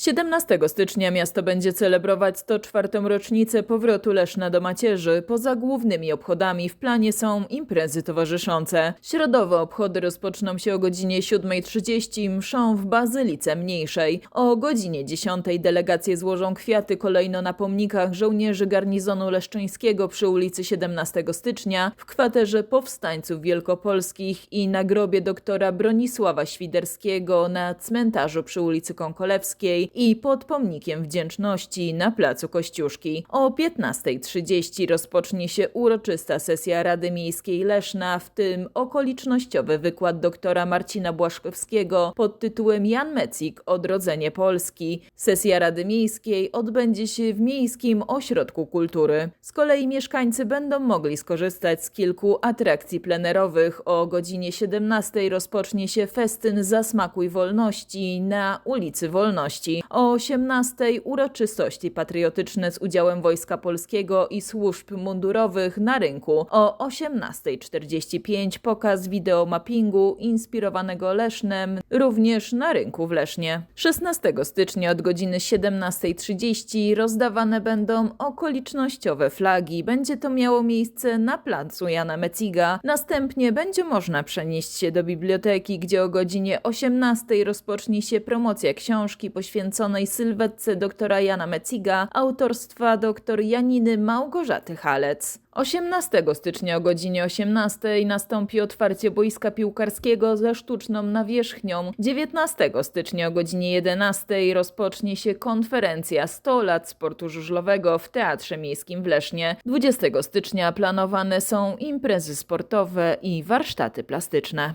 17 stycznia miasto będzie celebrować 104. rocznicę powrotu Leszna do macierzy. Poza głównymi obchodami w planie są imprezy towarzyszące. Środowe obchody rozpoczną się o godzinie 7.30 mszą w Bazylice Mniejszej. O godzinie 10 delegacje złożą kwiaty kolejno na pomnikach żołnierzy garnizonu leszczyńskiego przy ulicy 17 stycznia, w kwaterze powstańców wielkopolskich i na grobie doktora Bronisława Świderskiego na cmentarzu przy ulicy Konkolewskiej i pod pomnikiem wdzięczności na placu Kościuszki. O 15.30 rozpocznie się uroczysta sesja Rady Miejskiej Leszna, w tym okolicznościowy wykład doktora Marcina Błaszkowskiego pod tytułem Jan Mecik Odrodzenie Polski. Sesja Rady Miejskiej odbędzie się w Miejskim Ośrodku Kultury. Z kolei mieszkańcy będą mogli skorzystać z kilku atrakcji plenerowych. O godzinie 17 rozpocznie się festyn Zasmakuj Wolności na ulicy Wolności. O 18 uroczystości patriotyczne z udziałem Wojska Polskiego i służb mundurowych na rynku. O 18.45 pokaz wideomappingu inspirowanego Lesznem również na rynku w Lesznie. 16 stycznia od godziny 17.30 rozdawane będą okolicznościowe flagi. Będzie to miało miejsce na placu Jana Meciga. Następnie będzie można przenieść się do biblioteki, gdzie o godzinie 18 rozpocznie się promocja książki poświęconej sylwetce doktora Jana Meciga autorstwa dr Janiny Małgorzaty Halec. 18 stycznia o godzinie 18 nastąpi otwarcie boiska piłkarskiego ze sztuczną nawierzchnią. 19 stycznia o godzinie 11 rozpocznie się konferencja 100 lat sportu żużlowego w Teatrze Miejskim w Lesznie. 20 stycznia planowane są imprezy sportowe i warsztaty plastyczne.